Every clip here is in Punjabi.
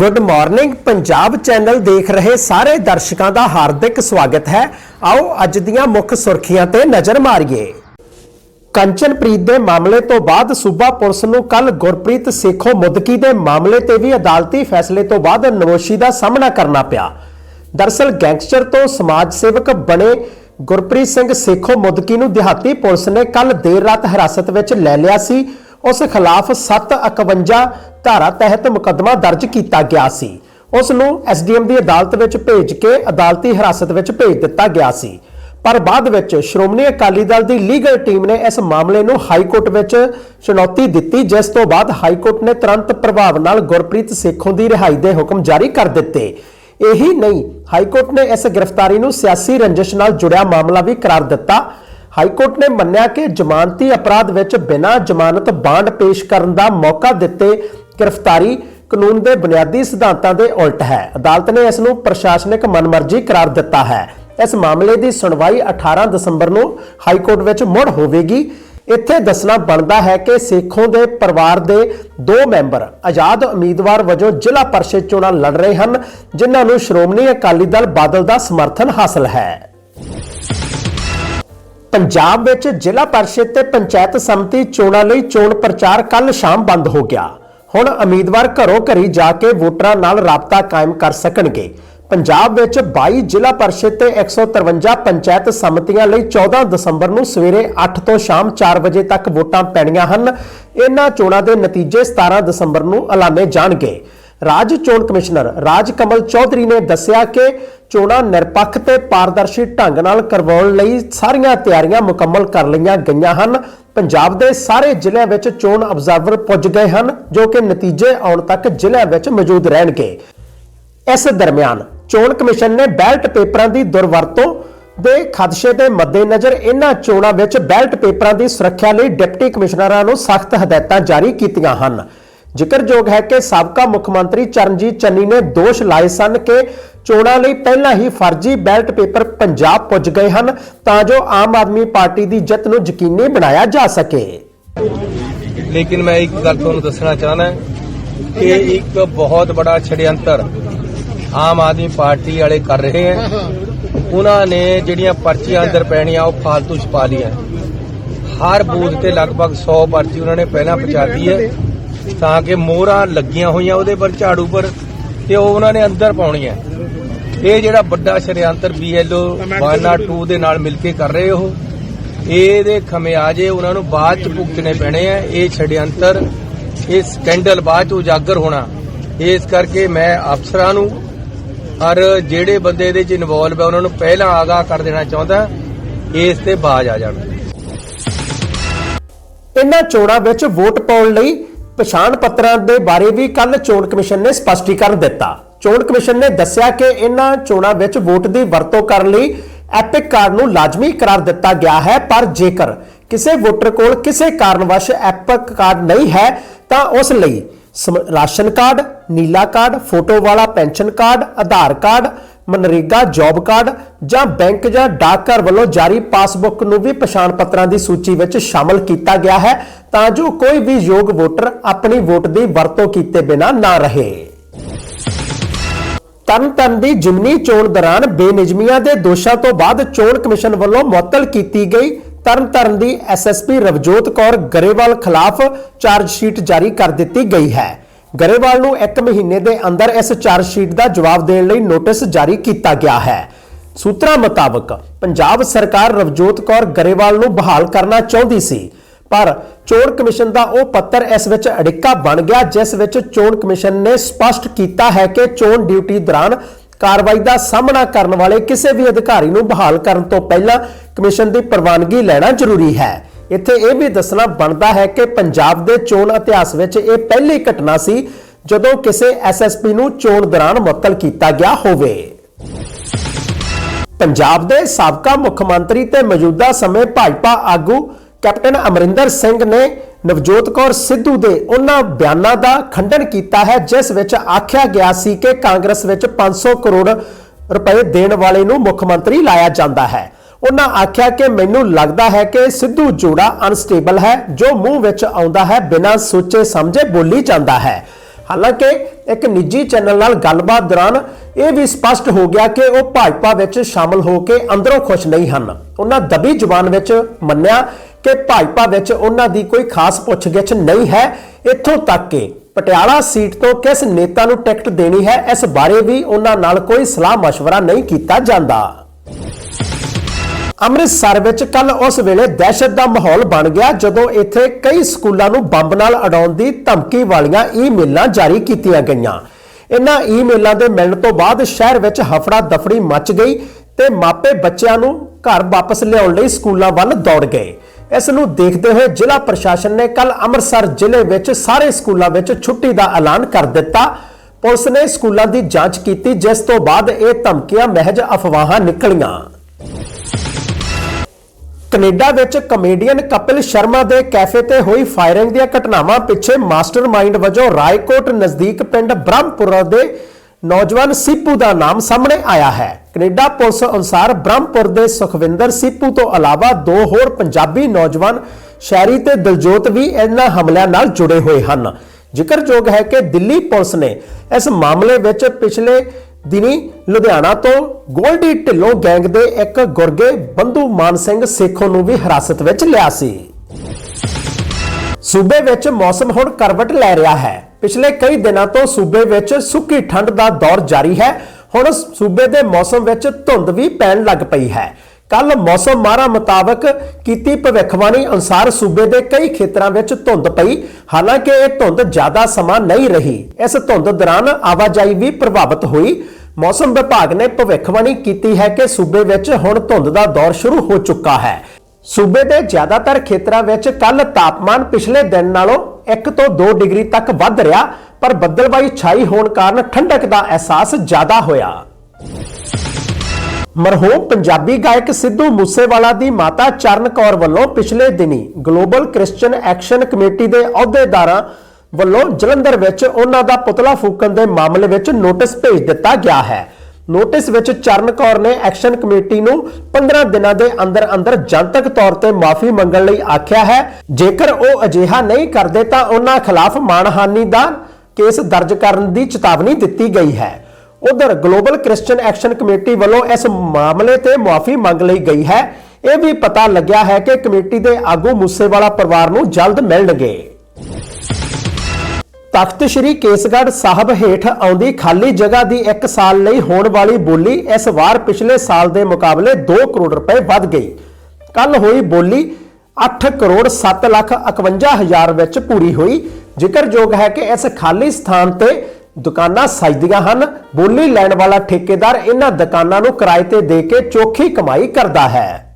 ਗੁੱਡ ਮਾਰਨਿੰਗ ਪੰਜਾਬ ਚੈਨਲ ਦੇਖ ਰਹੇ ਸਾਰੇ ਦਰਸ਼ਕਾਂ ਦਾ ਹਾਰਦਿਕ ਸਵਾਗਤ ਹੈ। ਆਓ ਅੱਜ ਦੀਆਂ ਮੁੱਖ ਸੁਰਖੀਆਂ ਤੇ ਨਜ਼ਰ ਮਾਰੀਏ। ਕੰਚਨਪ੍ਰੀਤ ਦੇ ਮਾਮਲੇ ਤੋਂ ਬਾਅਦ ਸੂਬਾ ਪੁਲਿਸ ਨੂੰ ਕੱਲ ਗੁਰਪ੍ਰੀਤ ਸੇਖੋ ਮੁਦਕੀ ਦੇ ਮਾਮਲੇ ਤੇ ਵੀ ਅਦਾਲਤੀ ਫੈਸਲੇ ਤੋਂ ਬਾਅਦ ਨਮੋਸ਼ੀ ਦਾ ਸਾਹਮਣਾ ਕਰਨਾ ਪਿਆ। ਦਰਸਲ ਗੈਂਗਸਟਰ ਤੋਂ ਸਮਾਜ ਸੇਵਕ ਬਣੇ ਗੁਰਪ੍ਰੀਤ ਸਿੰਘ ਸੇਖੋ ਮੁਦਕੀ ਨੂੰ ਦਿਹਾਤੀ ਪੁਲਿਸ ਨੇ ਕੱਲ ਦੇਰ ਰਾਤ ਹਿਰਾਸਤ ਵਿੱਚ ਲੈ ਲਿਆ ਸੀ। ਉਸ ਖਿਲਾਫ 751 ਧਾਰਾ ਤਹਿਤ ਮੁਕੱਦਮਾ ਦਰਜ ਕੀਤਾ ਗਿਆ ਸੀ। ਉਸ ਨੂੰ ਐਸਡੀਐਮ ਦੀ ਅਦਾਲਤ ਵਿੱਚ ਭੇਜ ਕੇ ਅਦਾਲਤੀ ਹਿਰਾਸਤ ਵਿੱਚ ਭੇਜ ਦਿੱਤਾ ਗਿਆ ਸੀ। ਪਰ ਬਾਅਦ ਵਿੱਚ ਸ਼੍ਰੋਮਣੀ ਅਕਾਲੀ ਦਲ ਦੀ ਲੀਗਲ ਟੀਮ ਨੇ ਇਸ ਮਾਮਲੇ ਨੂੰ ਹਾਈ ਕੋਰਟ ਵਿੱਚ ਚੁਣੌਤੀ ਦਿੱਤੀ, ਜਿਸ ਤੋਂ ਬਾਅਦ ਹਾਈ ਕੋਰਟ ਨੇ ਤੁਰੰਤ ਪ੍ਰਭਾਵ ਨਾਲ ਗੁਰਪ੍ਰੀਤ ਸੇਖੋਂ ਦੀ ਰਿਹਾਈ ਦੇ ਹੁਕਮ ਜਾਰੀ ਕਰ ਦਿੱਤੇ। ਇਹੀ ਨਹੀਂ ਹਾਈ ਕੋਰਟ ਨੇ ਇਸ ਗ੍ਰਿਫਤਾਰੀ ਨੂੰ ਸਿਆਸੀ ਰੰਜਿਸ਼ ਨਾਲ ਜੁੜਿਆ ਮਾਮਲਾ ਵੀ ਕਰਾਰ ਦਿੱਤਾ। ਹਾਈ ਕੋਰਟ ਨੇ ਮੰਨਿਆ ਕਿ ਜ਼ਮਾਨਤੀ ਅਪਰਾਧ ਵਿੱਚ ਬਿਨਾਂ ਜ਼ਮਾਨਤ ਬਾਂਡ ਪੇਸ਼ ਕਰਨ ਦਾ ਮੌਕਾ ਦਿੱਤੇ ਗ੍ਰਿਫਤਾਰੀ ਕਾਨੂੰਨ ਦੇ ਬੁਨਿਆਦੀ ਸਿਧਾਂਤਾਂ ਦੇ ਉਲਟ ਹੈ। ਅਦਾਲਤ ਨੇ ਇਸ ਨੂੰ ਪ੍ਰਸ਼ਾਸਨਿਕ ਮਨਮਰਜ਼ੀ ਕਰਾਰ ਦਿੱਤਾ ਹੈ। ਇਸ ਮਾਮਲੇ ਦੀ ਸੁਣਵਾਈ 18 ਦਸੰਬਰ ਨੂੰ ਹਾਈ ਕੋਰਟ ਵਿੱਚ ਮੁੜ ਹੋਵੇਗੀ। ਇੱਥੇ ਦੱਸਣਾ ਬਣਦਾ ਹੈ ਕਿ ਸੇਖੋਂ ਦੇ ਪਰਿਵਾਰ ਦੇ ਦੋ ਮੈਂਬਰ ਆਜ਼ਾਦ ਉਮੀਦਵਾਰ ਵਜੋਂ ਜ਼ਿਲ੍ਹਾ ਪਰਿਸ਼ਦ ਚੋਣਾਂ ਲੜ ਰਹੇ ਹਨ, ਜਿਨ੍ਹਾਂ ਨੂੰ ਸ਼੍ਰੋਮਣੀ ਅਕਾਲੀ ਦਲ ਬਾਦਲ ਦਾ ਸਮਰਥਨ ਹਾਸਲ ਹੈ। ਪੰਜਾਬ ਵਿੱਚ ਜ਼ਿਲ੍ਹਾ ਪਰਿਸ਼ਦ ਤੇ ਪੰਚਾਇਤ ਸਮਿਤੀ ਚੋਣਾਂ ਲਈ ਚੋਣ ਪ੍ਰਚਾਰ ਕੱਲ ਸ਼ਾਮ ਬੰਦ ਹੋ ਗਿਆ। ਹੁਣ ਉਮੀਦਵਾਰ ਘਰੋਂ ਘਰੀ ਜਾ ਕੇ ਵੋਟਰਾਂ ਨਾਲ ਰਾਬਤਾ ਕਾਇਮ ਕਰ ਸਕਣਗੇ। ਪੰਜਾਬ ਵਿੱਚ 22 ਜ਼ਿਲ੍ਹਾ ਪਰਿਸ਼ਦ ਤੇ 153 ਪੰਚਾਇਤ ਸਮਿਤੀਆਂ ਲਈ 14 ਦਸੰਬਰ ਨੂੰ ਸਵੇਰੇ 8 ਤੋਂ ਸ਼ਾਮ 4 ਵਜੇ ਤੱਕ ਵੋਟਾਂ ਪੈਣੀਆਂ ਹਨ। ਇਹਨਾਂ ਚੋਣਾਂ ਦੇ ਨਤੀਜੇ 17 ਦਸੰਬਰ ਨੂੰ ਐਲਾਨੇ ਜਾਣਗੇ। ਰਾਜ ਚੋਣ ਕਮਿਸ਼ਨਰ ਰਾਜ ਕਮਲ ਚੌਧਰੀ ਨੇ ਦੱਸਿਆ ਕਿ ਚੋਣਾਂ ਨਿਰਪੱਖ ਤੇ ਪਾਰਦਰਸ਼ੀ ਢੰਗ ਨਾਲ ਕਰਵਾਉਣ ਲਈ ਸਾਰੀਆਂ ਤਿਆਰੀਆਂ ਮੁਕੰਮਲ ਕਰ ਲਈਆਂ ਗਈਆਂ ਹਨ। ਪੰਜਾਬ ਦੇ ਸਾਰੇ ਜ਼ਿਲ੍ਹਿਆਂ ਵਿੱਚ ਚੋਣ ਅਬਜ਼ਰਵਰ ਪੁੱਜ ਗਏ ਹਨ, ਜੋ ਕਿ ਨਤੀਜੇ ਆਉਣ ਤੱਕ ਜ਼ਿਲ੍ਹਿਆਂ ਵਿੱਚ ਮੌਜੂਦ ਰਹਿਣਗੇ। ਇਸ ਦਰਮਿਆਨ ਚੋਣ ਕਮਿਸ਼ਨ ਨੇ ਬੈਲਟ ਪੇਪਰਾਂ ਦੀ ਦੁਰਵਰਤੋਂ ਦੇ ਖਦਸ਼ੇ ਦੇ ਮੱਦੇਨਜ਼ਰ ਇਹਨਾਂ ਚੋਣਾਂ ਵਿੱਚ ਬੈਲਟ ਪੇਪਰਾਂ ਦੀ ਸੁਰੱਖਿਆ ਲਈ ਡਿਪਟੀ ਕਮਿਸ਼ਨਰਾਂ ਨੂੰ ਸਖਤ ਹਦਾਇਤਾਂ ਜਾਰੀ ਕੀਤੀਆਂ ਹਨ। ਜ਼ਿਕਰਯੋਗ ਹੈ ਕਿ ਸਾਬਕਾ ਮੁੱਖ ਮੰਤਰੀ ਚਰਨਜੀਤ ਚੰਨੀ ਨੇ ਦੋਸ਼ ਲਾਏ ਸਨ ਕਿ ਚੋਣਾਂ ਲਈ ਪਹਿਲਾਂ ਹੀ ਫਰਜ਼ੀ ਬੈਲਟ ਪੇਪਰ ਪੰਜਾਬ ਪੁੱਜ ਗਏ ਹਨ, ਤਾਂ ਜੋ ਆਮ ਆਦਮੀ ਪਾਰਟੀ ਦੀ ਜਿੱਤ ਨੂੰ ਯਕੀਨੀ ਬਣਾਇਆ ਜਾ ਸਕੇ। ਲੇਕਿਨ ਮੈਂ ਇੱਕ ਗੱਲ ਤੁਹਾਨੂੰ ਦੱਸਣਾ ਚਾਹਨਾ ਕਿ ਇੱਕ ਬਹੁਤ ਬੜਾ ਛੜਯੰਤਰ ਆਮ ਆਦਮੀ ਪਾਰਟੀ ਵਾਲੇ ਕਰ ਰਹੇ ਹੈ। ਉਹਨਾਂ ਨੇ ਜਿਹੜੀਆਂ ਪਰਚੀਆਂ ਅੰਦਰ ਪੈਣੀਆਂ, ਉਹ ਫਾਲਤੂ ਛਪਾ ਲਈਆਂ। ਹਰ ਬੂਥ ਤੇ ਲਗਭਗ 100 ਪਰਚੀ ਉਹਨਾਂ ਨੇ ਪਹਿਲਾਂ ਪਹੁੰਚਾਤੀ ਹੈ। ਤਾਂ ਕਿ ਮੋਹਰਾਂ ਲੱਗੀਆਂ ਹੋਈਆਂ ਉਹਦੇ ਪਰ, ਝਾੜੂ ਪਰ, ਤੇ ਉਹ ਉਹਨਾਂ ਨੇ ਅੰਦਰ ਪਾਉਣੀਆਂ। ਇਹ ਜਿਹੜਾ ਵੱਡਾ ਸ਼ਰਿਆੰਤਰ ਬੀਐਲਓ 102 ਦੇ ਨਾਲ ਮਿਲ ਕੇ ਕਰ ਰਹੇ ਉਹ। ਇਹਦੇ ਖਮਿਆਜੇ ਉਹਨਾਂ ਨੂੰ ਬਾਅਦ ਚ ਭੁਗਤਣੇ ਪੈਣੇ ਆ। ਇਹ ਛੜਯੰਤਰ ਇਹ ਸਕੈਂਡਲ ਬਾਅਦ ਚ ਉਜਾਗਰ ਹੋਣਾ। ਇਸ ਕਰਕੇ ਮੈਂ ਅਫਸਰਾਂ ਨੂੰ ਔਰ ਜਿਹੜੇ ਬੰਦੇ ਇਹਦੇ ਚ ਇਨਵੋਲਵ ਹੈ ਉਹਨਾਂ ਨੂੰ ਪਹਿਲਾਂ ਆਗਾਹ ਕਰ ਦੇਣਾ ਚਾਹੁੰਦਾ। ਇਸ ਤੇ ਬਾਜ ਆ ਜਾਣਾ। ਇਨ੍ਹਾਂ ਚੋਣਾਂ ਵਿੱਚ ਵੋਟ ਪਾਉਣ ਲਈ ਪਛਾਣ ਪੱਤਰਾਂ ਦੇ ਬਾਰੇ ਵੀ ਕੱਲ ਚੋਣ ਕਮਿਸ਼ਨ ਨੇ ਸਪਸ਼ਟੀਕਰਨ ਦਿੱਤਾ। ਚੋਣ ਕਮਿਸ਼ਨ ਨੇ ਦੱਸਿਆ ਕਿ ਇਹਨਾਂ ਚੋਣਾਂ ਵਿੱਚ ਵੋਟ ਦੀ ਵਰਤੋਂ ਕਰਨ ਲਈ ਐਪਿਕ ਕਾਰਡ ਨੂੰ ਲਾਜ਼ਮੀ ਕਰਾਰ ਦਿੱਤਾ ਗਿਆ ਹੈ, ਪਰ ਜੇਕਰ ਕਿਸੇ ਵੋਟਰ ਕੋਲ ਕਿਸੇ ਕਾਰਨਵਸ਼ ਐਪਿਕ ਕਾਰਡ ਨਹੀਂ ਹੈ, ਤਾਂ ਉਸ ਲਈ ਸਮ- ਰਾਸ਼ਨ ਕਾਰਡ, ਨੀਲਾ ਕਾਰਡ, ਫੋਟੋ ਵਾਲਾ pension card, Aadhaar card MNREGA job card ਜਾਂ ਬੈਂਕ ਜਾਂ ਡਾਕਘਰ ਵੱਲੋਂ ਜਾਰੀ ਪਾਸਬੁੱਕ ਨੂੰ ਵੀ ਪਛਾਣ ਪੱਤਰਾਂ ਦੀ ਸੂਚੀ ਵਿੱਚ ਸ਼ਾਮਲ ਕੀਤਾ ਗਿਆ ਹੈ ਤਾਂ ਜੋ ਕੋਈ ਵੀ ਯੋਗ ਵੋਟਰ ਆਪਣੀ ਵੋਟ ਦੀ ਵਰਤੋਂ ਕੀਤੇ ਬਿਨਾਂ ਨਾ ਰਹੇ। ਤਰਨਤਾਰਨ ਦੀ ਜਿਮਨੀ ਚੋਣ ਦੌਰਾਨ ਬੇਨਿਯਮੀਆਂ ਦੇ ਦੋਸ਼ਾਂ ਤੋਂ ਬਾਅਦ ਚੋਣ ਕਮਿਸ਼ਨ ਵੱਲੋਂ ਮੁਅੱਤਲ ਕੀਤੀ ਗਈ। ਤਰਨਤਾਰਨ ਦੀ ਐਸਐਸਪੀ ਰਵਜੋਤ ਕੌਰ ਗਰੇਵਾਲ ਖਿਲਾਫ ਚਾਰਜ ਸ਼ੀਟ ਜਾਰੀ ਕਰ ਦਿੱਤੀ ਗਈ ਹੈ। ਗਰੇਵਾਲ ਨੂੰ 1 ਮਹੀਨੇ ਦੇ ਅੰਦਰ ਇਸ ਚਾਰਜ ਸ਼ੀਟ ਦਾ ਜਵਾਬ ਦੇਣ ਲਈ ਨੋਟਿਸ ਜਾਰੀ ਕੀਤਾ ਗਿਆ ਹੈ। ਸੂਤਰਾਂ ਮੁਤਾਬਕ ਪੰਜਾਬ ਸਰਕਾਰ ਰਵਜੋਤ ਕੌਰ ਗਰੇਵਾਲ ਨੂੰ ਬਹਾਲ ਕਰਨਾ ਚਾਹੁੰਦੀ ਸੀ, ਪਰ ਚੋਣ ਕਮਿਸ਼ਨ ਦਾ ਉਹ ਪੱਤਰ ਇਸ ਵਿੱਚ ਅੜਿੱਕਾ ਬਣ ਗਿਆ, ਜਿਸ ਵਿੱਚ ਚੋਣ ਕਮਿਸ਼ਨ ਨੇ ਸਪਸ਼ਟ ਕੀਤਾ ਹੈ ਕਿ ਚੋਣ ਡਿਊਟੀ ਦੌਰਾਨ ਕਾਰਵਾਈ ਦਾ ਸਾਹਮਣਾ ਕਰਨ ਵਾਲੇ ਕਿਸੇ ਵੀ ਅਧਿਕਾਰੀ ਨੂੰ ਬਹਾਲ ਕਰਨ ਤੋਂ ਪਹਿਲਾਂ ਕਮਿਸ਼ਨ ਦੀ ਪ੍ਰਵਾਨਗੀ ਲੈਣਾ ਜ਼ਰੂਰੀ ਹੈ। ਇੱਥੇ ਇਹ ਵੀ ਦੱਸਣਾ ਬਣਦਾ ਹੈ ਕਿ ਪੰਜਾਬ ਦੇ ਚੋਣ ਇਤਿਹਾਸ ਵਿੱਚ ਇਹ ਪਹਿਲੀ ਘਟਨਾ ਸੀ ਜਦੋਂ ਕਿਸੇ ਐਸਐਸਪੀ ਨੂੰ ਚੋਣ ਦੌਰਾਨ ਮੁਅੱਤਲ ਕੀਤਾ ਗਿਆ ਹੋਵੇ। ਪੰਜਾਬ ਦੇ ਸਾਬਕਾ ਮੁੱਖ ਮੰਤਰੀ ਤੇ ਮੌਜੂਦਾ ਸਮੇਂ ਭਾਜਪਾ ਆਗੂ ਕੈਪਟਨ ਅਮਰਿੰਦਰ ਸਿੰਘ ਨੇ ਨਵਜੋਤ ਕੌਰ ਸਿੱਧੂ ਦੇ ਉਹਨਾਂ ਬਿਆਨਾਂ ਦਾ ਖੰਡਨ ਕੀਤਾ ਹੈ, ਜਿਸ ਵਿੱਚ ਆਖਿਆ ਗਿਆ ਸੀ ਕਿ ਕਾਂਗਰਸ ਵਿੱਚ 500 ਕਰੋੜ ਰੁਪਏ ਦੇਣ ਵਾਲੇ ਨੂੰ ਮੁੱਖ ਮੰਤਰੀ ਲਾਇਆ ਜਾਂਦਾ ਹੈ। ਉਹਨਾਂ ਆਖਿਆ ਕਿ ਮੈਨੂੰ ਲੱਗਦਾ ਹੈ ਕਿ ਸਿੱਧੂ ਜੋੜਾ ਅਨਸਟੇਬਲ ਹੈ ਜੋ ਮੂੰਹ ਵਿੱਚ ਆਉਂਦਾ ਹੈ ਬਿਨਾਂ ਸੋਚੇ ਸਮਝੇ ਬੋਲੀ ਜਾਂਦਾ ਹੈ ਹਾਲਾਂਕਿ ਇੱਕ ਨਿੱਜੀ ਚੈਨਲ ਨਾਲ ਗੱਲਬਾਤ ਦੌਰਾਨ ਇਹ ਵੀ ਸਪਸ਼ਟ ਹੋ ਗਿਆ ਕਿ ਉਹ ਭਾਜਪਾ ਵਿੱਚ ਸ਼ਾਮਲ ਹੋ ਕੇ ਅੰਦਰੋਂ ਖੁਸ਼ ਨਹੀਂ ਹਨ ਉਹਨਾਂ ਦਬੀ ਜ਼ੁਬਾਨ ਵਿੱਚ ਮੰਨਿਆ ਕਿ ਭਾਜਪਾ ਵਿੱਚ ਉਹਨਾਂ ਦੀ ਕੋਈ ਖਾਸ ਪੁੱਛਗਿੱਛ ਨਹੀਂ ਹੈ ਇੱਥੋਂ ਤੱਕ ਕਿ ਪਟਿਆਲਾ ਸੀਟ ਤੋਂ ਕਿਸ ਨੇਤਾ ਨੂੰ ਟਿਕਟ ਦੇਣੀ ਹੈ ਇਸ ਬਾਰੇ ਵੀ ਉਹਨਾਂ ਨਾਲ ਕੋਈ ਸਲਾਹ مشورہ ਨਹੀਂ ਕੀਤਾ ਜਾਂਦਾ ਅੰਮ੍ਰਿਤਸਰ ਵਿੱਚ ਕੱਲ ਉਸ ਵੇਲੇ ਦਹਿਸ਼ਤ ਦਾ ਮਾਹੌਲ ਬਣ ਗਿਆ, ਜਦੋਂ ਇੱਥੇ ਕਈ ਸਕੂਲਾਂ ਨੂੰ ਬੰਬ ਨਾਲ ਉਡਾਉਣ ਦੀ ਧਮਕੀ ਵਾਲੀਆਂ ਈਮੇਲਾਂ ਜਾਰੀ ਕੀਤੀਆਂ ਗਈਆਂ। ਇਨ੍ਹਾਂ ਈਮੇਲਾਂ ਦੇ ਮਿਲਣ ਤੋਂ ਬਾਅਦ ਸ਼ਹਿਰ ਵਿੱਚ ਹਫੜਾ ਦਫੜੀ ਮਚ ਗਈ ਤੇ ਮਾਪੇ ਬੱਚਿਆਂ ਨੂੰ ਘਰ ਵਾਪਸ ਲਿਆਉਣ ਲਈ ਸਕੂਲਾਂ ਵੱਲ ਦੌੜ ਗਏ। ਇਸ ਨੂੰ ਦੇਖਦੇ ਹੋਏ ਜ਼ਿਲ੍ਹਾ ਪ੍ਰਸ਼ਾਸਨ ਨੇ ਕੱਲ ਅੰਮ੍ਰਿਤਸਰ ਜ਼ਿਲ੍ਹੇ ਵਿੱਚ ਸਾਰੇ ਸਕੂਲਾਂ ਵਿੱਚ ਛੁੱਟੀ ਦਾ ਐਲਾਨ ਕਰ ਦਿੱਤਾ। ਪੁਲਿਸ ਨੇ ਸਕੂਲਾਂ ਦੀ ਜਾਂਚ ਕੀਤੀ, ਜਿਸ ਤੋਂ ਬਾਅਦ ਇਹ ਧਮਕੀਆਂ ਮਹਿਜ ਅਫਵਾਹਾਂ ਨਿਕਲੀਆਂ। ਕੈਨੇਡਾ ਵਿੱਚ ਕਮੇਡੀਅਨ ਕਪਿਲ ਸ਼ਰਮਾ ਦੇ ਕੈਫੇ ਤੇ ਹੋਈ ਫਾਇਰਿੰਗ ਦੀਆਂ ਘਟਨਾਵਾਂ ਪਿੱਛੇ ਮਾਸਟਰਮਾਈਂਡ ਵਜੋਂ ਰਾਏਕੋਟ ਨਜ਼ਦੀਕ ਪਿੰਡ ਬ੍ਰਹਮਪੁਰਾ ਦੇ ਨੌਜਵਾਨ ਸੀਪੂ ਦਾ ਨਾਮ ਸਾਹਮਣੇ ਆਇਆ ਹੈ। ਕੈਨੇਡਾ ਪੁਲਿਸ ਅਨੁਸਾਰ ਬ੍ਰਹਮਪੁਰ ਦੇ ਸੁਖਵਿੰਦਰ ਸੀਪੂ ਤੋਂ ਇਲਾਵਾ ਦੋ ਹੋਰ ਪੰਜਾਬੀ ਨੌਜਵਾਨ ਸ਼ਹਿਰੀ ਤੇ ਦਿਲਜੋਤ ਵੀ ਇਹਨਾਂ ਹਮਲਿਆਂ ਨਾਲ ਜੁੜੇ ਹੋਏ ਹਨ। ਜ਼ਿਕਰਯੋਗ ਹੈ ਕਿ ਦਿੱਲੀ ਪੁਲਿਸ ਨੇ ਇਸ ਮਾਮਲੇ ਵਿੱਚ ਪਿਛਲੇ ਦਿਨੀ ਲੁਧਿਆਣਾ ਤੋਂ ਗੋਲਡੀ ਢਿੱਲੋਂ ਗੈਂਗ ਦੇ ਇੱਕ ਗੁਰਗੇ ਬੰਧੂ ਮਾਨ ਸਿੰਘ ਸੇਖੋਂ ਨੂੰ ਵੀ ਹਿਰਾਸਤ ਵਿੱਚ ਲਿਆ ਸੀ। ਸੂਬੇ ਵਿੱਚ ਮੌਸਮ ਹੁਣ ਕਰਵਟ ਲੈ ਰਿਹਾ ਹੈ। ਪਿਛਲੇ ਕਈ ਦਿਨਾਂ ਤੋਂ ਸੂਬੇ ਵਿੱਚ ਸੁੱਕੀ ਠੰਡ ਦਾ ਦੌਰ ਜਾਰੀ ਹੈ। ਹੁਣ ਸੂਬੇ ਦੇ ਮੌਸਮ ਵਿੱਚ ਧੁੰਦ ਵੀ ਪੈਣ ਲੱਗ ਪਈ ਹੈ। ਕੱਲ ਮੌਸਮ ਮਾਹਰਾਂ ਮੁਤਾਬਕ ਕੀਤੀ ਭਵਿੱਖਬਾਣੀ ਅਨੁਸਾਰ ਸੂਬੇ ਦੇ ਕਈ ਖੇਤਰਾਂ ਵਿੱਚ ਧੁੰਦ ਪਈ। ਹਾਲਾਂਕਿ ਇਹ ਧੁੰਦ ਜ਼ਿਆਦਾ ਸਮਾਂ ਨਹੀਂ ਰਹੀ। ਇਸ ਧੁੰਦ ਦੌਰਾਨ ਆਵਾਜਾਈ ਵੀ ਪ੍ਰਭਾਵਿਤ ਹੋਈ। ਮੌਸਮ ਵਿਭਾਗ ਨੇ ਭਵਿੱਖਬਾਣੀ ਕੀਤੀ ਹੈ ਕਿ ਸੂਬੇ ਵਿੱਚ ਹੁਣ ਧੁੰਦ ਦਾ ਦੌਰ ਸ਼ੁਰੂ ਹੋ ਚੁੱਕਾ ਹੈ। ਸੂਬੇ ਦੇ ਜ਼ਿਆਦਾਤਰ ਖੇਤਰਾਂ ਵਿੱਚ ਕੱਲ ਤਾਪਮਾਨ ਪਿਛਲੇ ਦਿਨ ਨਾਲੋਂ 1 ਤੋਂ 2 ਡਿਗਰੀ ਤੱਕ ਵੱਧ ਰਿਹਾ, ਪਰ ਬੱਦਲਬਾਈ ਛਾਈ ਹੋਣ ਕਾਰਨ ਠੰਡਕ ਦਾ ਅਹਿਸਾਸ ਜ਼ਿਆਦਾ ਹੋਇਆ। ਮਰਹੂਮ ਪੰਜਾਬੀ ਗਾਇਕ ਸਿੱਧੂ ਮੂਸੇਵਾਲਾ ਦੀ ਮਾਤਾ ਚਰਨ ਕੌਰ ਵੱਲੋਂ ਪਿਛਲੇ ਦਿਨੀ ਗਲੋਬਲ ਕ੍ਰਿਸਚੀਅਨ ਐਕਸ਼ਨ ਕਮੇਟੀ ਦੇ ਅਹੁਦੇਦਾਰਾਂ ਵੱਲੋਂ ਜਲੰਧਰ ਵਿੱਚ ਉਹਨਾਂ ਦਾ ਪੁਤਲਾ ਫੂਕਣ ਦੇ ਮਾਮਲੇ ਵਿੱਚ ਨੋਟਿਸ ਭੇਜ ਦਿੱਤਾ ਗਿਆ ਹੈ। ਨੋਟਿਸ ਵਿੱਚ ਚਰਨ ਕੌਰ ਨੇ ਐਕਸ਼ਨ ਕਮੇਟੀ ਨੂੰ 15 ਦਿਨਾਂ ਦੇ ਅੰਦਰ ਅੰਦਰ ਜਨਤਕ ਤੌਰ ਤੇ ਮਾਫੀ ਮੰਗਣ ਲਈ ਆਖਿਆ ਹੈ। ਜੇਕਰ ਉਹ ਅਜਿਹਾ ਨਹੀਂ ਕਰਦੇ ਤਾਂ ਉਹਨਾਂ ਖਿਲਾਫ ਮਾਣਹਾਨੀ ਦਾ ਕੇਸ ਦਰਜ ਕਰਨ ਦੀ ਚੇਤਾਵਨੀ ਦਿੱਤੀ ਗਈ ਹੈ। ਉਧਰ ਗਲੋਬਲ ਕ੍ਰਿਸਚੀਅਨ ਐਕਸ਼ਨ ਕਮੇਟੀ ਵੱਲੋਂ ਇਸ ਮਾਮਲੇ ਤੇ ਮੁਆਫੀ ਮੰਗ ਲਈ ਗਈ ਹੈ। ਇਹ ਵੀ ਪਤਾ ਲੱਗਿਆ ਹੈ ਕਿ ਕਮੇਟੀ ਦੇ ਆਗੂ ਮੂਸੇਵਾਲਾ ਪਰਿਵਾਰ ਨੂੰ ਜਲਦ ਮਿਲਣਗੇ। ਤਖਤ ਸ੍ਰੀ ਕੇਸਗੜ੍ਹ ਸਾਹਿਬ ਹੇਠ ਆਉਂਦੀ ਖਾਲੀ ਜਗ੍ਹਾ ਦੀ 1 ਸਾਲ ਲਈ ਹੋਣ ਵਾਲੀ ਬੋਲੀ ਇਸ ਵਾਰ ਪਿਛਲੇ ਸਾਲ ਦੇ ਮੁਕਾਬਲੇ 2 ਕਰੋੜ ਰੁਪਏ ਵੱਧ ਗਈ। ਕੱਲ ਹੋਈ ਬੋਲੀ 8 ਕਰੋੜ 7 ਲੱਖ 51 ਹਜ਼ਾਰ ਵਿੱਚ ਪੂਰੀ ਹੋਈ। ਜ਼ਿਕਰਯੋਗ ਹੈ ਕਿ ਇਸ ਖਾਲੀ ਸਥਾਨ ਤੇ ਦੁਕਾਨਾਂ ਸਜਦੀਆਂ ਹਨ। ਬੋਲੀ ਲੈਣ ਵਾਲਾ ਠੇਕੇਦਾਰ ਇਹਨਾਂ ਦੁਕਾਨਾਂ ਨੂੰ ਕਿਰਾਏ ਤੇ ਦੇ ਕੇ ਚੋਖੀ ਕਮਾਈ ਕਰਦਾ ਹੈ।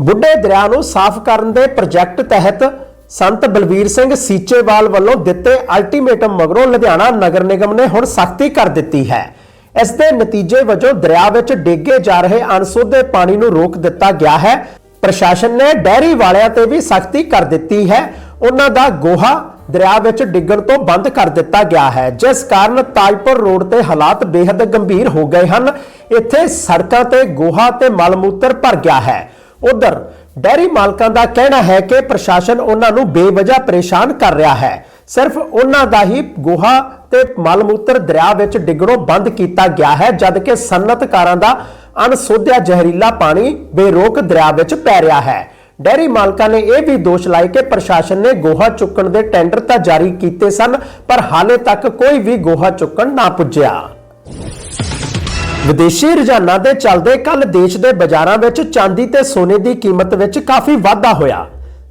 ਬੁੱਢੇ ਦਰਿਆ ਨੂੰ ਸਾਫ਼ ਕਰਨ ਦੇ ਪ੍ਰੋਜੈਕਟ ਤਹਿਤ ਸੰਤ ਬਲਵੀਰ ਸਿੰਘ ਸੀਚੇਵਾਲ ਵੱਲੋਂ ਦਿੱਤੇ ਅਲਟੀਮੇਟਮ ਮਗਰੋਂ ਲੁਧਿਆਣਾ ਨਗਰ ਨਿਗਮ ਨੇ ਹੁਣ ਸਖਤੀ ਕਰ ਦਿੱਤੀ ਹੈ। ਇਸ ਦੇ ਨਤੀਜੇ ਵਜੋਂ ਦਰਿਆ ਵਿੱਚ ਡੇਗੇ ਜਾ ਰਹੇ ਅਣਸੋਧੇ ਪਾਣੀ ਨੂੰ ਰੋਕ ਦਿੱਤਾ ਗਿਆ ਹੈ। ਪ੍ਰਸ਼ਾਸਨ ਨੇ ਡੈਰੀ ਵਾਲਿਆਂ ਤੇ ਵੀ ਸਖਤੀ ਕਰ ਦਿੱਤੀ ਹੈ। ਉਹਨਾਂ ਦਾ ਗੋਹਾ ਦਰਿਆ ਵਿੱਚ ਡਿੱਗਣ ਤੋਂ ਬੰਦ ਕਰ ਦਿੱਤਾ ਗਿਆ ਹੈ। ਜਿਸ ਕਾਰਨ ਤਾਜਪੁਰ ਰੋਡ ਤੇ ਹਾਲਾਤ ਬੇहद ਗੰਭੀਰ ਹੋ ਗਏ ਹਨ। ਇੱਥੇ ਸੜਕਾਂ ਤੇ ਗੋਹਾ ਤੇ ਮਲਮੂਤਰ ਭਰ ਗਿਆ ਹੈ। ਉਧਰ ਡੈਰੀ ਮਾਲਕਾਂ ਦਾ ਕਹਿਣਾ ਹੈ ਕਿ ਪ੍ਰਸ਼ਾਸਨ ਉਹਨਾਂ ਨੂੰ ਬੇਵਜ੍ਹਾ ਪਰੇਸ਼ਾਨ ਕਰ ਰਿਹਾ ਹੈ। ਸਿਰਫ ਉਹਨਾਂ ਦਾ ਹੀ ਗੋਹਾ ਤੇ ਮਲਮੂਤਰ ਦਰਿਆ ਵਿੱਚ ਡਿੱਗਣੋਂ ਬੰਦ ਕੀਤਾ ਗਿਆ ਹੈ, ਜਦਕਿ ਸਨਅਤਕਾਰਾਂ ਦਾ ਅਣਸੋਧਿਆ ਜ਼ਹਿਰੀਲਾ ਪਾਣੀ ਬੇਰੋਕ ਦਰਿਆ ਵਿੱਚ ਪੈ ਰਿਹਾ ਹੈ। ਡੈਰੀ ਮਾਲਕਾਂ ਨੇ ਇਹ ਵੀ ਦੋਸ਼ ਲਾਏ ਕਿ ਪ੍ਰਸ਼ਾਸਨ ਨੇ ਗੋਹਾ ਚੁੱਕਣ ਦੇ ਟੈਂਡਰ ਤਾਂ ਜਾਰੀ ਕੀਤੇ ਸਨ, ਪਰ ਹਾਲੇ ਤੱਕ ਕੋਈ ਵੀ ਗੋਹਾ ਚੁੱਕਣ ਨਾ ਪੁੱਜਿਆ। ਵਿਦੇਸ਼ੀ ਰੁਝਾਨਾਂ ਦੇ ਚੱਲਦੇ ਕੱਲ ਦੇਸ਼ ਦੇ ਬਾਜ਼ਾਰਾਂ ਵਿੱਚ ਚਾਂਦੀ ਤੇ ਸੋਨੇ ਦੀ ਕੀਮਤ ਵਿੱਚ ਕਾਫੀ ਵਾਧਾ ਹੋਇਆ।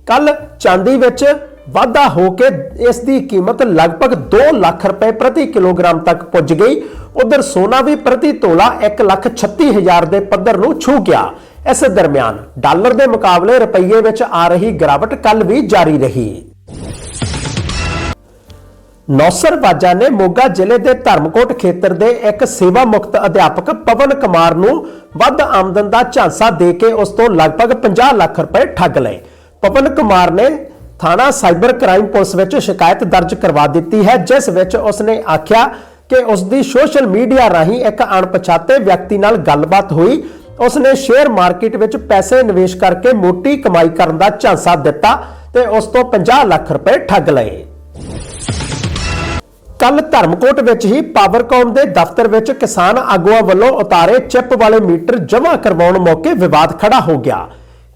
ਕੱਲ ਚਾਂਦੀ ਵਿੱਚ ਵਾਧਾ ਹੋ ਕੇ ਇਸ ਦੀ ਕੀਮਤ ਲਗਭਗ 2 ਲੱਖ ਰੁਪਏ ਪ੍ਰਤੀ ਕਿਲੋਗ੍ਰਾਮ ਤੱਕ ਪੁੱਜ ਗਈ। ਉਧਰ ਸੋਨਾ ਵੀ ਪ੍ਰਤੀ ਤੋਲਾ 1 ਲੱਖ 36 ਹਜ਼ਾਰ ਦੇ ਪੱਧਰ ਨੂੰ ਛੂ ਗਿਆ। ਇਸ ਦਰਮਿਆਨ ਡਾਲਰ ਦੇ ਮੁਕਾਬਲੇ ਰੁਪਈਏ ਵਿੱਚ ਆ ਰਹੀ ਗਿਰਾਵਟ ਕੱਲ ਵੀ ਜਾਰੀ ਰਹੀ। ਨੌਸਰ ਬਾਜਾ ਨੇ ਮੋਗਾ ਜ਼ਿਲ੍ਹੇ ਦੇ ਧਰਮਕੋਟ ਖੇਤਰ ਦੇ ਇੱਕ ਸੇਵਾ ਮੁਕਤ ਅਧਿਆਪਕ ਪਵਨ ਕੁਮਾਰ ਨੂੰ ਵੱਧ ਆਮਦਨ ਦਾ ਝਾਂਸਾ ਦੇ ਕੇ ਉਸ ਤੋਂ ਲਗਭਗ 50 ਲੱਖ ਰੁਪਏ ਠੱਗ ਲਏ। ਪਵਨ ਕੁਮਾਰ ਨੇ ਥਾਣਾ ਸਾਈਬਰ ਕ੍ਰਾਈਮ ਪੁਲਿਸ ਵਿੱਚ ਸ਼ਿਕਾਇਤ ਦਰਜ ਕਰਵਾ ਦਿੱਤੀ ਹੈ, ਜਿਸ ਵਿੱਚ ਉਸਨੇ ਆਖਿਆ ਕਿ ਉਸ ਦੀ ਸੋਸ਼ਲ ਮੀਡੀਆ ਰਾਹੀਂ ਇੱਕ ਅਣਪਛਾਤੇ ਵਿਅਕਤੀ ਨਾਲ ਗੱਲਬਾਤ ਹੋਈ ਉਸ ਨੇ ਸ਼ੇਅਰ ਮਾਰਕੀਟ ਵਿੱਚ ਪੈਸੇ ਨਿਵੇਸ਼ ਕਰਕੇ ਮੋਟੀ ਕਮਾਈ ਕਰਨ ਦਾ ਝਾਂਸਾ ਦਿੱਤਾ ਤੇ ਉਸ ਤੋਂ 50 ਲੱਖ ਰੁਪਏ ਠੱਗ ਲਏ। ਕੱਲ ਧਰਮਕੋਟ ਵਿੱਚ ਹੀ ਪਾਵਰਕੌਮ ਦੇ ਦਫ਼ਤਰ ਵਿੱਚ ਕਿਸਾਨ ਆਗੂਆਂ ਵੱਲੋਂ ਉਤਾਰੇ ਚਿੱਪ ਵਾਲੇ ਮੀਟਰ ਜਮ੍ਹਾਂ ਕਰਵਾਉਣ ਮੌਕੇ ਵਿਵਾਦ ਖੜਾ ਹੋ ਗਿਆ।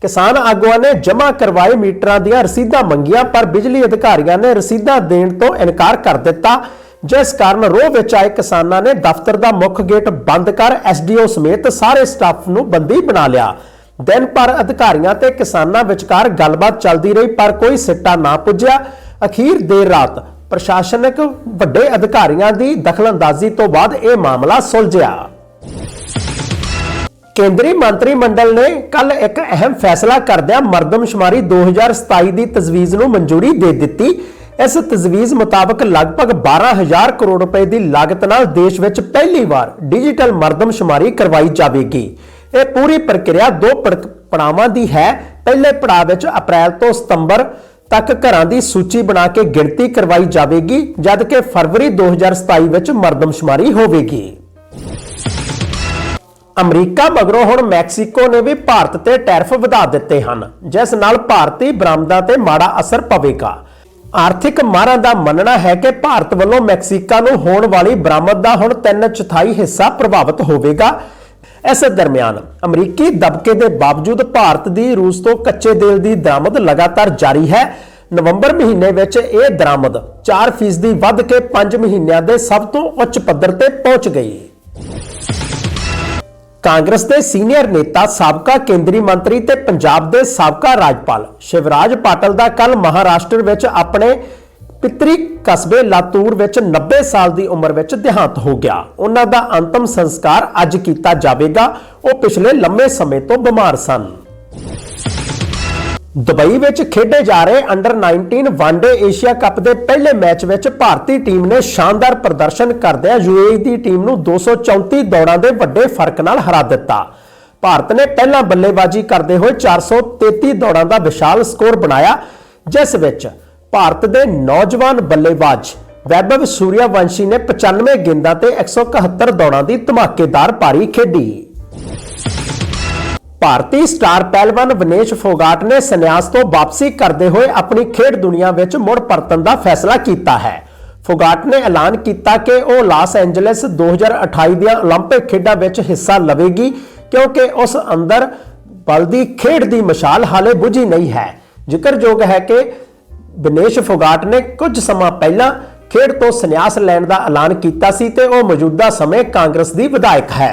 ਕਿਸਾਨ ਆਗੂਆਂ ਨੇ ਜਮ੍ਹਾਂ ਕਰਵਾਏ ਮੀਟਰਾਂ ਦੀਆਂ ਰਸੀਦਾਂ ਮੰਗੀਆਂ, ਪਰ ਬਿਜਲੀ ਅਧਿਕਾਰੀਆਂ ਨੇ ਰਸੀਦਾਂ ਦੇਣ ਤੋਂ ਇਨਕਾਰ ਕਰ ਦਿੱਤਾ। ਜਿਸ ਕਾਰਨ ਰੋਹ ਵਿੱਚ ਆਏ ਕਿਸਾਨਾਂ ਨੇ ਦਫ਼ਤਰ ਦਾ ਮੁੱਖ ਗੇਟ ਬੰਦ ਕਰ ਐਸਡੀਓ ਸਮੇਤ ਸਾਰੇ ਸਟਾਫ ਨੂੰ ਬੰਦੀ ਬਣਾ ਲਿਆ। ਦਿਨ ਭਰ ਅਧਿਕਾਰੀਆਂ ਤੇ ਕਿਸਾਨਾਂ ਵਿਚਕਾਰ ਗੱਲਬਾਤ ਚੱਲਦੀ ਰਹੀ, ਪਰ ਕੋਈ ਸਿੱਟਾ ਨਾ ਪੁੱਜਿਆ। ਅਖੀਰ ਦੇਰ ਰਾਤ ਪ੍ਰਸ਼ਾਸਨਿਕ ਵੱਡੇ ਅਧਿਕਾਰੀਆਂ ਦੀ ਦਖਲਅੰਦਾਜ਼ੀ ਤੋਂ ਬਾਅਦ ਇਹ ਮਾਮਲਾ ਸੁਲਝਿਆ। ਕੇਂਦਰੀ ਮੰਤਰੀ ਮੰਡਲ ਨੇ ਕੱਲ ਇੱਕ ਅਹਿਮ ਫੈਸਲਾ ਕਰਦਿਆਂ ਮਰਦਮਸ਼ੁਮਾਰੀ 2027 ਦੀ ਤਜਵੀਜ਼ ਨੂੰ ਮਨਜ਼ੂਰੀ ਦੇ ਦਿੱਤੀ। ਇਸ ਤਜਵੀਜ਼ ਮੁਤਾਬਕ ਲਗਭਗ 12000 ਕਰੋੜ ਰੁਪਏ ਦੀ ਲਾਗਤ ਨਾਲ ਦੇਸ਼ ਵਿੱਚ ਪਹਿਲੀ ਵਾਰ ਡਿਜੀਟਲ ਮਰਦਮਸ਼ੁਮਾਰੀ ਕਰਵਾਈ ਜਾਵੇਗੀ। ਇਹ ਪੂਰੀ ਪ੍ਰਕਿਰਿਆ ਦੋ ਪੜ- ਪੜਾਵਾਂ ਦੀ ਹੈ। ਪਹਿਲੇ ਪੜਾਅ ਵਿੱਚ ਅਪ੍ਰੈਲ ਤੋਂ ਸਤੰਬਰ ਤੱਕ ਘਰਾਂ ਦੀ ਸੂਚੀ ਬਣਾ ਕੇ ਗਿਣਤੀ ਕਰਵਾਈ ਜਾਵੇਗੀ, ਜਦਕਿ ਫਰਵਰੀ 2027 ਵਿੱਚ ਮਰਦਮਸ਼ੁਮਾਰੀ ਹੋਵੇਗੀ। ਅਮਰੀਕਾ ਮਗਰੋਂ ਹੁਣ ਮੈਕਸੀਕੋ ਨੇ ਵੀ ਭਾਰਤ ਤੇ ਟੈਰਫ ਵਧਾ ਦਿੱਤੇ ਹਨ, ਜਿਸ ਨਾਲ ਭਾਰਤੀ ਬਰਾਮਦਾਂ ਤੇ ਮਾੜਾ ਅਸਰ ਪਵੇਗਾ। ਆਰਥਿਕ ਮਾਹਰਾਂ ਦਾ ਮੰਨਣਾ ਹੈ ਕਿ ਭਾਰਤ ਵੱਲੋਂ ਮੈਕਸੀਕਾ ਨੂੰ ਹੋਣ ਵਾਲੀ ਬਰਾਮਦ ਦਾ ਹੁਣ 3 ਚੌਥਾਈ ਹਿੱਸਾ ਪ੍ਰਭਾਵਿਤ ਹੋਵੇਗਾ। ਇਸ ਦਰਮਿਆਨ ਅਮਰੀਕੀ ਦਬਕੇ ਦੇ ਬਾਵਜੂਦ ਭਾਰਤ ਦੀ ਰੂਸ ਤੋਂ ਕੱਚੇ ਤੇਲ ਦੀ ਦਰਾਮਦ ਲਗਾਤਾਰ ਜਾਰੀ ਹੈ। ਨਵੰਬਰ ਮਹੀਨੇ ਵਿੱਚ ਇਹ ਦਰਾਮਦ 4% ਵੱਧ ਕੇ 5 ਮਹੀਨਿਆਂ ਦੇ ਸਭ ਤੋਂ ਉੱਚ ਪੱਧਰ ਤੇ ਪਹੁੰਚ ਗਈ। ਕਾਂਗਰਸ ਦੇ ਸੀਨੀਅਰ ਨੇਤਾ, ਸਾਬਕਾ ਕੇਂਦਰੀ ਮੰਤਰੀ ਤੇ ਪੰਜਾਬ ਦੇ ਸਾਬਕਾ ਰਾਜਪਾਲ ਸ਼ਿਵਰਾਜ ਪਾਟਲ ਦਾ ਕੱਲ ਮਹਾਰਾਸ਼ਟਰ ਵਿੱਚ ਆਪਣੇ ਪਿਤਰੀ ਕਸਬੇ ਲਾਤੂਰ ਵਿੱਚ 90 ਸਾਲ ਦੀ ਉਮਰ ਵਿੱਚ ਦੇਹਾਂਤ ਹੋ ਗਿਆ। ਉਹਨਾਂ ਦਾ ਅੰਤਮ ਸੰਸਕਾਰ ਅੱਜ ਕੀਤਾ ਜਾਵੇਗਾ। ਉਹ ਪਿਛਲੇ ਲੰਮੇ ਸਮੇਂ ਤੋਂ ਬਿਮਾਰ ਸਨ। ਦੁਬਈ ਵਿੱਚ ਖੇਡੇ ਜਾ ਰਹੇ ਅੰਡਰ 19 ਵਨਡੇ ਏਸ਼ੀਆ ਕੱਪ ਦੇ ਪਹਿਲੇ ਮੈਚ ਵਿੱਚ ਭਾਰਤੀ ਟੀਮ ਨੇ ਸ਼ਾਨਦਾਰ ਪ੍ਰਦਰਸ਼ਨ ਕਰਦਿਆਂ ਯੂਏਈ ਦੀ ਟੀਮ ਨੂੰ 234 ਦੌੜਾਂ ਦੇ ਵੱਡੇ ਫ਼ਰਕ ਨਾਲ ਹਰਾ ਦਿੱਤਾ। ਭਾਰਤ ਨੇ ਪਹਿਲਾਂ ਬੱਲੇਬਾਜ਼ੀ ਕਰਦੇ ਹੋਏ 433 ਦੌੜਾਂ ਦਾ ਵਿਸ਼ਾਲ ਸਕੋਰ ਬਣਾਇਆ, ਜਿਸ ਵਿੱਚ ਭਾਰਤ ਦੇ ਨੌਜਵਾਨ ਬੱਲੇਬਾਜ਼ ਵੈਭਵ ਸੂਰਿਆਵੰਸ਼ੀ ਨੇ 95 ਗੇਂਦਾਂ ਤੇ 171 ਦੌੜਾਂ ਦੀ ਧਮਾਕੇਦਾਰ ਪਾਰੀ ਖੇਡੀ। ਭਾਰਤੀ ਸਟਾਰ ਪਹਿਲਵਾਨ ਵਿਨੇਸ਼ ਫੋਗਾਟ ਨੇ ਸੰਨਿਆਸ ਤੋਂ ਵਾਪਸੀ ਕਰਦੇ ਹੋਏ ਆਪਣੀ ਖੇਡ ਦੁਨੀਆ ਵਿੱਚ ਮੁੜ ਪਰਤਣ ਦਾ ਫੈਸਲਾ ਕੀਤਾ ਹੈ ਫੋਗਾਟ ਨੇ ਐਲਾਨ ਕੀਤਾ ਕਿ ਉਹ ਲਾਸ ਐਂਜਲਸ 2028 ਦੀਆਂ 올림픽 ਖੇਡਾਂ ਵਿੱਚ ਹਿੱਸਾ ਲਵੇਗੀ ਕਿਉਂਕਿ ਉਸ ਅੰਦਰ ਬਲਦੀ ਖੇਡ ਦੀ ਮਸ਼ਾਲ ਹਾਲੇ ਬੁਝੀ ਨਹੀਂ ਹੈ ਜ਼ਿਕਰਯੋਗ ਹੈ ਕਿ ਵਿਨੇਸ਼ ਫੋਗਾਟ ਨੇ ਕੁਝ ਸਮਾਂ ਪਹਿਲਾਂ ਖੇਡ ਤੋਂ ਸੰਨਿਆਸ ਲੈਣ ਦਾ ਐਲਾਨ ਕੀਤਾ ਸੀ ਤੇ ਉਹ ਮੌਜੂਦਾ ਸਮੇਂ ਕਾਂਗਰਸ ਦੀ ਵਿਧਾਇਕ ਹੈ